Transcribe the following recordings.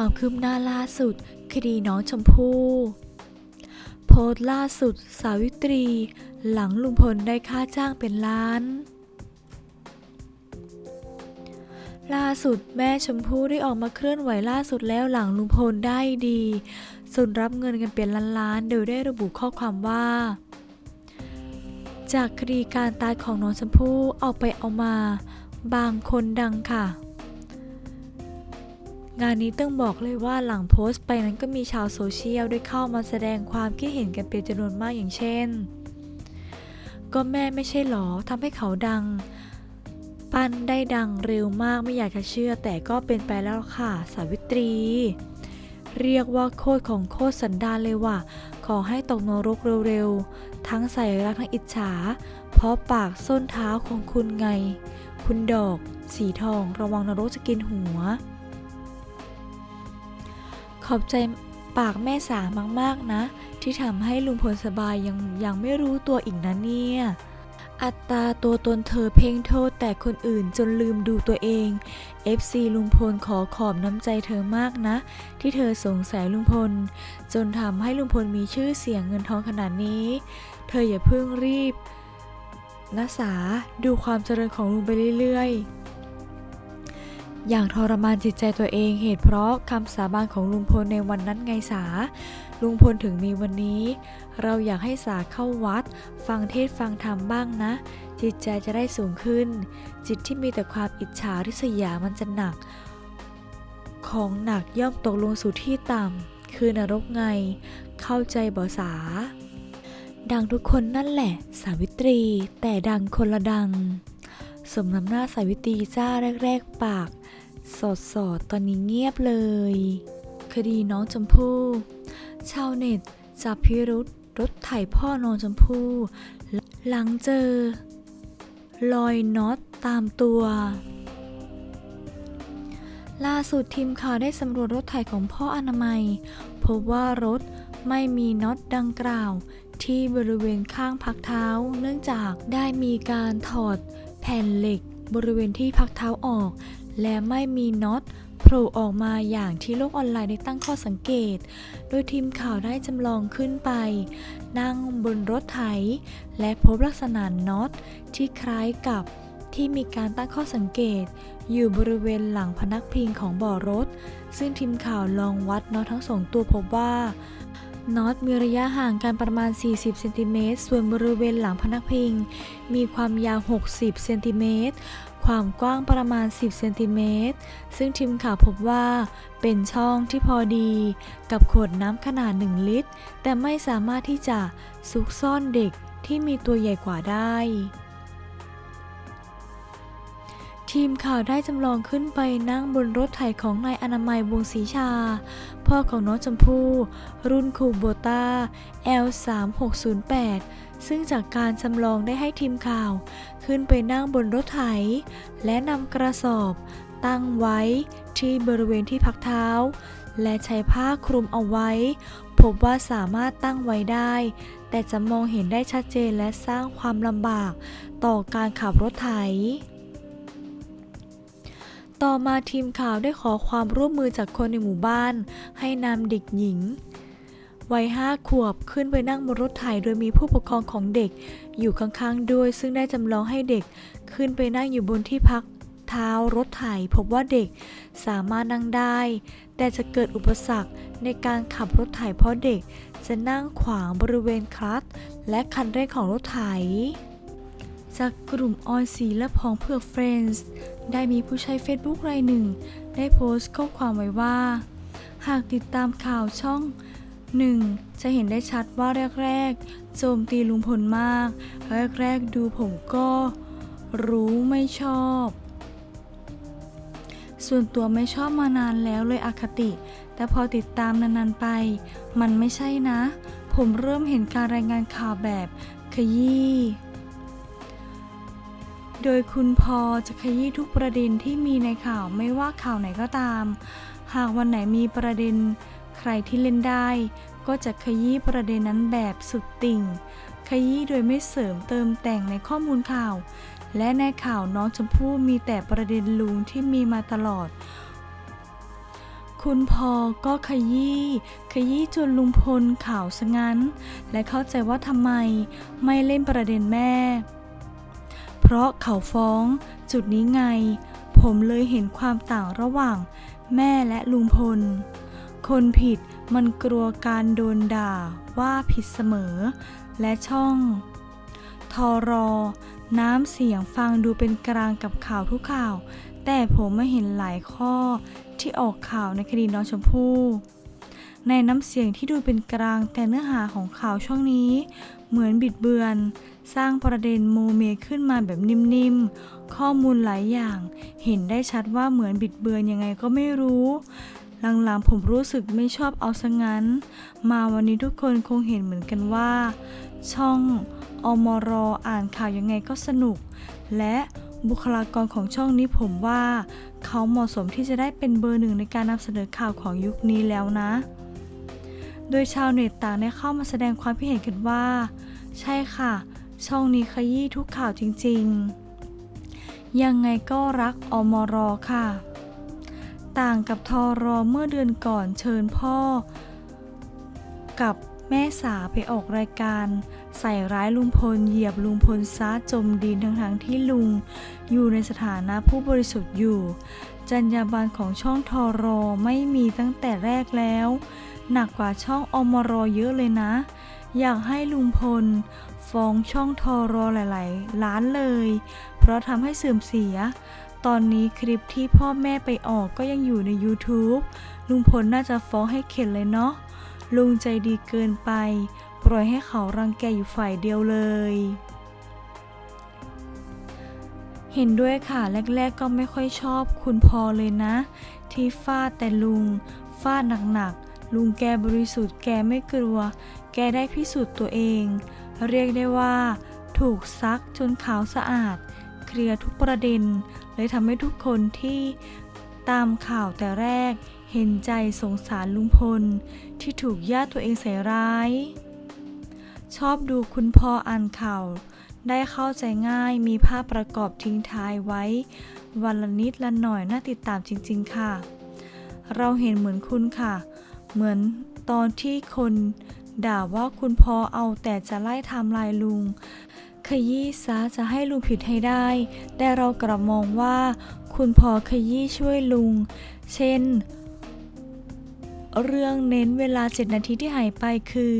ความคืบหน้าล่าสุด คดีน้องชมพู่โพสต์ล่าสุด สาวิตรี หลังลุงพลได้ค่าจ้างเป็นล้าน ล่าสุดแม่ชมพู่ได้ออกมาเคลื่อนไหวล่าสุดแล้วหลังลุงพลได้ดีส่วนรับเงินกันเป็นล้านๆโดยได้ระบุข้อความว่า จากคดีการตายของน้องชมพู่เอาไปเอามา บางคนดังค่ะ งานนี้ต้องบอกเลยว่าหลังโพสต์ไปนั้นก็มีชาวโซเชียลได้เข้ามาแสดงความคิดเห็นกันเป็นจำนวนมากอย่างเช่น ก็แม่ไม่ใช่หรอทำให้เขาดัง ปั้นได้ดังเร็วมากไม่อยากจะเชื่อ แต่ก็เป็นไปแล้วค่ะสาวิตรี เรียกว่าโคตรของโคตรสันดานเลยว่ะ ขอให้ตกนรกเร็วๆ ทั้งใส่รักทั้งอิจฉา เพราะปากส้นเท้าของคุณไง คุณดอก สีทองระวังนรกจะกินหัว ขอบใจปากแม่สามากๆนะ ที่ทำให้ลุงพลสบายยังยังไม่รู้ตัวอีกนะเนี่ย อัตราตัวตนเธอเพ่งโทษแต่คนอื่นจนลืมดูตัวเอง FC ลุงพลขอขอบน้ำใจเธอมากนะ ที่เธอสงสัยลุงพล จนทำให้ลุงพลมีชื่อเสียงเงินทองขนาดนี้ เธออย่าเพิ่งรีบนะสาดูความเจริญของลุงไปเรื่อยๆ อย่างทรมานจิตใจตัวเองเหตุเพราะคำสาบานของลุงพลในวันนั้นไงสา ลุงพลถึงมีวันนี้ เราอยากให้สาเข้าวัด ฟังเทศฟังธรรมบ้างนะ จิตใจจะได้สูงขึ้น จิตที่มีแต่ความอิจฉาริษยามันจะหนัก ของหนักย่อมตกลงสู่ที่ต่ำคือนรกไง เข้าใจบ่สา ดังทุกคนนั่นแหละ สาวิตรี แต่ดังคนละดังสมน้ำหน้าสาวิตรีจ้าแรก ๆ ปาก สดสดตอนนี้เงียบเลย คดีน้องชมพู่ ชาวเน็ตจับพิรุษรถไถพ่อน้องชมพู่ หลังเจอรอยน็อตตามตัว ล่าสุดทีมข่าวได้สำรวจรถไถของพ่ออนามัย พบว่ารถไม่มีน็อตดังกล่าว ที่บริเวณข้างพักเท้า เนื่องจากได้มีการถอดแผ่นเหล็กบริเวณที่พักเท้าออก และไม่มีน็อตโผล่ออกมาอย่างที่โลกออนไลน์ได้ตั้งข้อสังเกต โดยทีมข่าวได้จำลองขึ้นไป นั่งบนรถไถ และพบลักษณะน็อตที่คล้ายกับที่มีการตั้งข้อสังเกต อยู่บริเวณหลังพนักพิงของบ่อรถ ซึ่งทีมข่าวลองวัดน็อตทั้งสองตัวพบว่าน็อตมีระยะห่างกันประมาณ 40 เซนติเมตร ส่วนบริเวณหลังพนักพิง มีความยาว 60 เซนติเมตร ความกว้างประมาณ 10 เซนติเมตร ซึ่งทีมข่าวพบว่าเป็นช่องที่พอดี กับขวดน้ำขนาด 1 ลิตร แต่ไม่สามารถที่จะซุกซ่อนเด็กที่มีตัวใหญ่กว่าได้ ทีมข่าวได้จำลองขึ้นไปนั่งบนรถไถของนายอนามัยวงศรีชา พ่อของน้องชมพู่รุ่นคูโบต้า L3608 ซึ่งจากการจำลองได้ให้ทีมข่าว ขึ้นไปนั่งบนรถไถ และนำกระสอบ ตั้งไว้ที่บริเวณที่พักเท้า และใช้ผ้าคลุมเอาไว้ พบว่าสามารถตั้งไว้ได้ แต่จะมองเห็นได้ชัดเจนและสร้างความลำบาก ต่อการขับรถไถ ต่อมาทีมข่าวได้ขอความร่วมมือจากคนในหมู่บ้าน ให้นำเด็กหญิง วัยห้าขวบขึ้นไปนั่งบนรถไถโดยมีผู้ปกครองของเด็กอยู่ข้างๆด้วย ซึ่งได้จำลองให้เด็กขึ้นไปนั่งอยู่บนที่พักเท้ารถไถพบว่าเด็กสามารถนั่งได้ แต่จะเกิดอุปสรรคในการขับรถไถเพราะเด็กจะนั่งขวางบริเวณคลัตช์และคันเร่งของรถไถ จากกลุ่มออยสีและพองเพื่อเฟรนด์ ได้มีผู้ใช้ Facebook รายหนึ่ง ได้โพสต์ข้อความไว้ว่า หากติดตามข่าวช่อง 1 จะเห็นได้ชัดว่าแรกๆ โจมตีลุงพลมาก แรกๆ ดูผมก็ รู้ไม่ชอบ ส่วนตัวไม่ชอบมานานแล้วเลยอคติ แต่พอติดตามนานๆไป มันไม่ใช่นะ ผมเริ่มเห็นการรายงานข่าวแบบขยี้ โดยคุณพอจะขยี้ทุกประเด็นที่มีในข่าวไม่ว่าข่าวไหนก็ตาม หากวันไหนมีประเด็น ใครที่เล่นได้ ก็จะขยี้ประเด็นนั้นแบบสุดติ่ง ขยี้โดยไม่เสริมเติมแต่งในข้อมูลข่าว และในข่าวน้องชมพู่มีแต่ประเด็นลุงที่มีมาตลอด คุณพอก็ขยี้ ขยี้จนลุงพลข่าวซะงั้น และเข้าใจว่าทำไมไม่เล่นประเด็นแม่ เพราะเขาฟ้อง จุดนี้ไง ผมเลยเห็นความต่างระหว่าง แม่และลุงพล คนผิดมันกลัวการโดนด่าว่าผิดเสมอ และช่อง ทอรอ น้ำเสียงฟังดูเป็นกลางกับข่าวทุกข่าว แต่ผมไม่เห็นหลายข้อที่ออกข่าวในคดีน้องชมพู่ในน้ำเสียงที่ดูเป็นกลางแต่เนื้อหาของข่าวช่วงนี้ เหมือนบิดเบือน สร้างประเด็นโมเมขึ้นมาแบบนิ่มๆ ข้อมูลหลายอย่าง เห็นได้ชัดว่าเหมือนบิดเบือนยังไงก็ไม่รู้ หลังๆผมรู้สึกไม่ชอบเอาซะงั้น มาวันนี้ทุกคนคงเห็นเหมือนกันว่า ช่องอมรอ่านข่าวยังไงก็สนุก และบุคลากรของช่องนี้ผมว่า เขาเหมาะสมที่จะได้เป็นเบอร์หนึ่งในการนำเสนอข่าวของยุคนี้แล้วนะ โดยชาวเน็ตต่างได้เข้ามาแสดงความคิดเห็นกันว่า ใช่ค่ะ ช่องนี้ขยี้ทุกข่าวจริงๆ ยังไงก็รักอมรอค่ะ ต่างกับทอรอเมื่อเดือนก่อนเชิญพ่อ กับแม่สาไปออกรายการ ใส่ร้ายลุงพลเหยียบลุงพลซะจมดินทั้งๆที่ลุง อยู่ในสถานะผู้บริสุทธิ์อยู่ จรรยาบรรณของช่องทอรอไม่มีตั้งแต่แรกแล้ว หนักกว่าช่องอมรอเยอะเลยนะ อยากให้ลุงพล ฟ้องช่องทอรอหลายๆล้านเลย เพราะทำให้เสื่อมเสีย ตอนนี้คลิปที่พ่อแม่ไปออกก็ยังอยู่ใน YouTube ลุงพลน่าจะฟ้องให้เข็ดเลยเนาะ ลุงใจดีเกินไป ปล่อยให้เขารังแกอยู่ฝ่ายเดียวเลย เห็นด้วยค่ะ แรก ๆ ก็ไม่ค่อยชอบคุณพอเลยนะ ที่ฟาดแต่ลุง ฟาดหนัก ๆ ลุงแกบริสุทธิ์แกไม่กลัว แกได้พิสูจน์ตัวเอง เรียกได้ว่า ถูกซักจนขาวสะอาด เคลียร์ทุกประเด็น เลยทำให้ทุกคนที่ตามข่าวแต่แรก เห็นใจสงสารลุงพล ที่ถูกญาติตัวเองใส่ร้าย ชอบดูคุณพ่ออ่านข่าวได้เข้าใจง่ายมีภาพประกอบทิ้งท้ายไว้ วันละนิดละหน่อยน่าติดตามจริงๆค่ะ เราเห็นเหมือนคุณค่ะ เหมือนตอนที่คนด่าว่าคุณพ่อเอาแต่จะไล่ทำลายลุง ขยี้ซะจะให้ลุงผิดให้ได้ แต่เรากลับมองว่า คุณพ่อขยี้ช่วยลุง เช่น เรื่องเน้นเวลา 7 นาทีที่หายไปคือ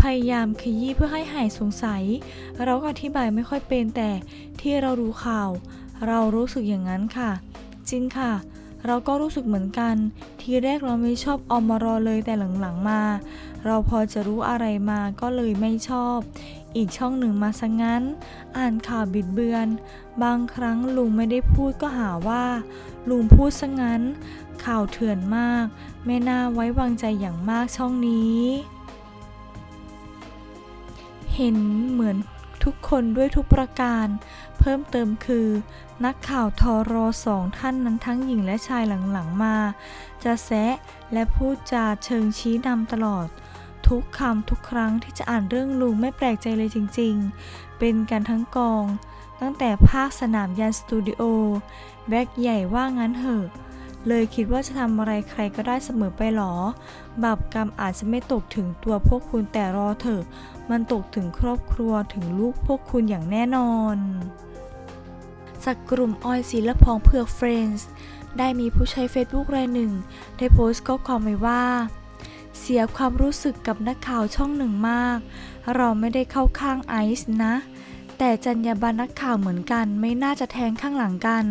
พยายามขยี้เพื่อให้หายสงสัย เราก็อธิบายไม่ค่อยเป็นแต่ที่เรารู้ข่าว เรารู้สึกอย่างนั้นค่ะ จริงค่ะ เราก็รู้สึกเหมือนกัน ทีแรกเราไม่ชอบอมรอเลยแต่หลังๆมา เราพอจะรู้อะไรมาก็เลยไม่ชอบ อีกช่องหนึ่งมาซะงั้น อ่านข่าวบิดเบือน บางครั้งลุงไม่ได้พูดก็หาว่า ลุงพูดซะงั้น ข่าวเถื่อนมาก ไม่น่าไว้วางใจอย่างมากช่องนี้ เห็นเหมือนทุกคนด้วยทุกประการ เพิ่มเติมคือ นักข่าวทอรอสองท่านนั้นทั้งหญิงและชายหลังๆมา จะแซะและพูดจาเชิงชี้นำตลอด ทุกคำทุกครั้งที่จะอ่านเรื่องลุงไม่แปลกใจเลยจริงๆ เป็นกันทั้งกอง ตั้งแต่ภาคสนามยันสตูดิโอแบ็กใหญ่ว่างั้นเหอะเลยคิดว่าจะทำอะไรใครก็ได้เสมอไปหรอ บาปกรรมอาจจะไม่ตกถึงตัวพวกคุณแต่รอเถอะ มันตกถึงครอบครัวถึงลูกพวกคุณอย่างแน่นอน จากกลุ่มออยศิลพองเผือกเฟรนด์ได้มีผู้ใช้เฟซบุ๊กรายหนึ่ง ได้โพสต์ข้อความไว้ว่า เสียความรู้สึกกับนักข่าวช่องหนึ่งมาก เราไม่ได้เข้าข้างไอซ์นะ แต่จรรยาบรรณนักข่าวเหมือนกันไม่น่าจะแทงข้างหลังกัน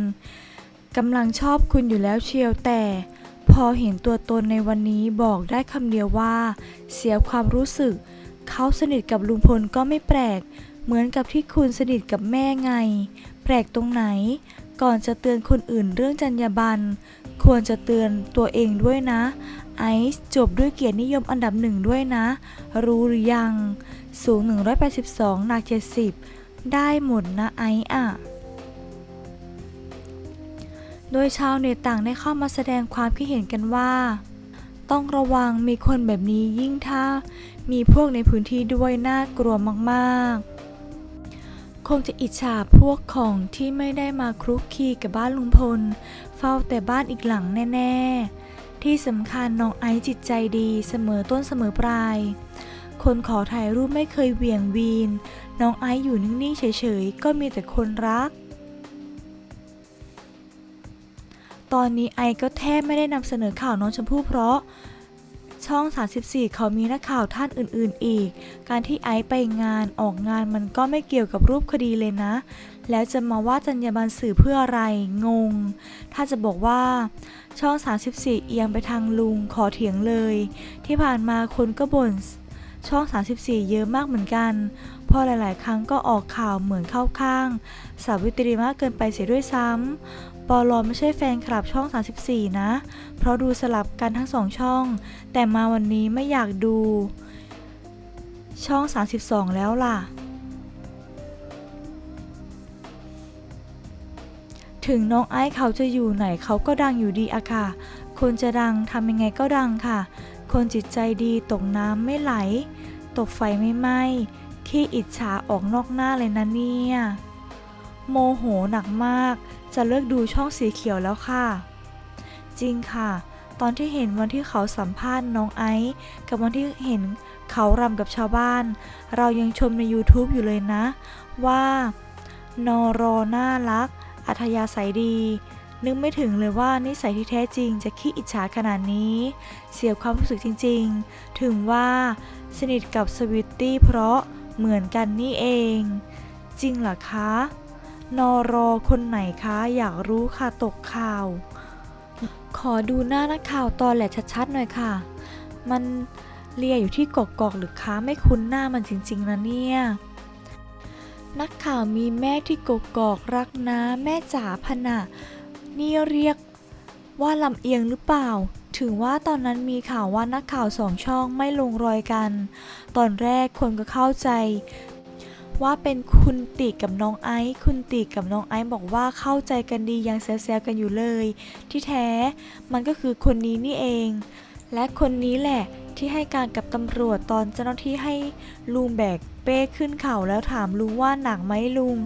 กำลังชอบคุณอยู่แล้วเชียวแต่ พอเห็นตัวตนในวันนี้บอกได้คำเดียวว่า เสียความรู้สึก เขาสนิทกับลุงพลก็ไม่แปลก เหมือนกับที่คุณสนิทกับแม่ไง ปลกตรงไหน ก่อนจะเตือนคนอื่นเรื่องจรรยาบรรณควรจะเตือนตัวเองด้วยนะ ไอซ์จบด้วยเกียรตินิยมอันดับหนึ่งด้วยนะ รู้หรือยัง สูง 182 หนัก 70 ได้หมดนะไอซ์อะโดยชาวเน็ตต่างได้เข้ามาแสดงความคิดเห็นกันว่า ต้องระวังมีคนแบบนี้ยิ่งถ้า มีพวกในพื้นที่ด้วยน่ากลัวมากๆ คงจะอิจฉาพวกของที่ไม่ได้มาคลุกคลีกับบ้านลุงพล เฝ้าแต่บ้านอีกหลังแน่ ๆ ที่สำคัญน้องไอซ์จิตใจดีเสมอต้นเสมอปลาย คนขอถ่ายรูปไม่เคยเหวี่ยงวีน น้องไอซ์อยู่นิ่ง ๆ เฉย ๆ ก็มีแต่คนรัก ตอนนี้ไอซ์ก็แทบไม่ได้นำเสนอข่าวน้องชมพู่เพราะ ช่อง 34 เขามีนักข่าวท่านอื่นๆอีก การที่ไอซ์ไปงานออกงานมันก็ไม่เกี่ยวกับรูปคดีเลยนะ แล้วจะมาว่าจรรยาบรรณสื่อเพื่ออะไร งง ถ้าจะบอกว่า ช่อง 34 เอียงไปทางลุงขอเถียงเลย ที่ผ่านมาคนก็บ่นช่อง 34 เยอะมากเหมือนกันเพราะหลาย ๆ ครั้งก็ออกข่าวเหมือนเข้าข้าง สาวิตรีมากเกินไปเสียด้วยซ้ำ ปอลอไม่ใช่แฟนคลับช่อง 34 นะ เพราะดูสลับกันทั้งสองช่อง แต่มาวันนี้ไม่อยากดู ช่อง 32 แล้วล่ะ ถึงน้องไอซ์เขาจะอยู่ไหนเขาก็ดังอยู่ดีอะค่ะ คนจะดังทำยังไงก็ดังค่ะ คนจิตใจดีตกน้ำไม่ไหล ตกไฟไม่ไหม้ขี้อิจฉาออกนอกหน้าเลยนะเนี่ย โมโหหนักมาก จะเลิกดูช่องสีเขียวแล้วค่ะ จริงค่ะ ตอนที่เห็นวันที่เขาสัมภาษณ์น้องไอซ์กับวันที่เห็นเขารำกับชาวบ้าน เรายังชมใน YouTube อยู่เลยนะ ว่านอรอน่ารัก อัธยาศัยดี นึกไม่ถึงเลยว่านิสัยที่แท้จริงจะขี้อิจฉาขนาดนี้ เสียความรู้สึกจริง ๆ ถึงว่าสนิทกับสวิตตี้เพราะเหมือนกันนี่เอง จริงเหรอคะ นอรอคนไหนคะอยากรู้ค่ะตกข่าว ขอดูหน้านักข่าวตอนแหละชัดๆหน่อยค่ะ มันเลียอยู่ที่กกอกหรือคะไม่คุ้นหน้ามันจริงๆนะเนี่ย นักข่าวมีแม่ที่กกอกรักนะแม่จ๋าพนะนี่เรียกว่าลำเอียงหรือเปล่า ถึงว่าตอนนั้นมีข่าวว่านักข่าวสองช่องไม่ลงรอยกัน ตอนแรกคนก็เข้าใจ ว่าเป็นคุณติกับน้องไอซ์คุณติกับน้องไอซ์บอกว่าเข้าใจกันดียังแซวๆกันอยู่เลย ที่แท้มันก็คือคนนี้นี่เอง และคนนี้แหละที่ให้การกับตำรวจตอนเจ้าหน้าที่ให้ลุงแบกเป้ขึ้นเขาแล้วถามลุงว่าหนักไหมลุง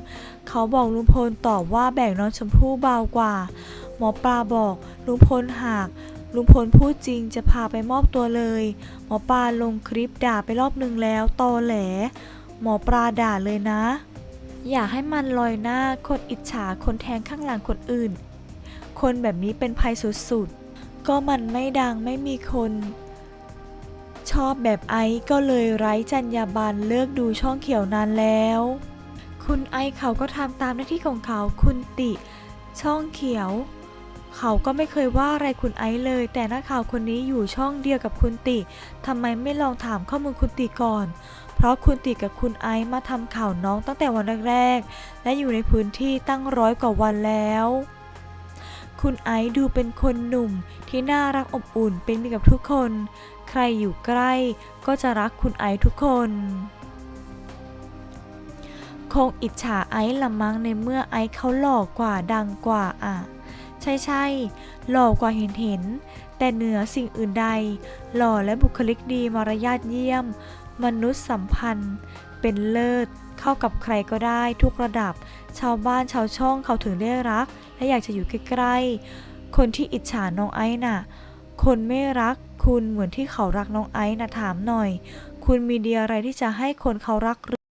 เขาบอกลุงพลตอบว่าแบกน้องชมพู่เบากว่า หมอปลาบอกลุงพลหากลุงพลพูดจริงจะพาไปมอบตัวเลย หมอปลาลงคลิปด่าไปรอบนึงแล้วตอแหล หมอปลาด่าเลยนะ อย่าให้มันลอยหน้าคนอิจฉาคนแทงข้างหลังคนอื่น คนแบบนี้เป็นภัยสุดๆ ก็มันไม่ดังไม่มีคน ชอบแบบไอซ์ก็เลยไร้จรรยาบรรณเลิกดูช่องเขียวนานแล้ว คุณไอซ์เขาก็ทำตามหน้าที่ของเขาคุณติ ช่องเขียว เขาก็ไม่เคยว่าอะไรคุณไอซ์เลย แต่นักข่าวคนนี้อยู่ช่องเดียวกับคุณติทำไมไม่ลองถามข้อมูลคุณติก่อน เพราะคุณติกับคุณไอซ์มาทำข่าวน้องตั้งแต่วันแรกๆและอยู่ในพื้นที่ตั้งร้อยกว่าวันแล้วคุณไอซ์ดูเป็นคนหนุ่มที่น่ารักอบอุ่นเป็นมิตรกับทุกคน ใครอยู่ใกล้ก็จะรักคุณไอซ์ทุกคน คงอิจฉาไอซ์ละมั้งในเมื่อไอซ์เขาหล่อกว่าดังกว่าอะ ใช่ใช่ๆหล่อกว่าเห็นเห็นๆแต่เหนือสิ่งอื่นใด หล่อและบุคลิกดีมารยาทเยี่ยม มนุษยสัมพันธ์ เป็นเลิศเข้ากับใครก็ได้ทุกระดับ ชาวบ้านชาวช่องเขาถึงได้รัก และอยากจะอยู่ใกล้ๆคนที่อิจฉาน้องไอซ์น่ะ คนไม่รักคุณเหมือนที่เขารักน้องไอซ์นะถามหน่อย คุณมีดีอะไรที่จะให้คนเขารักหรือ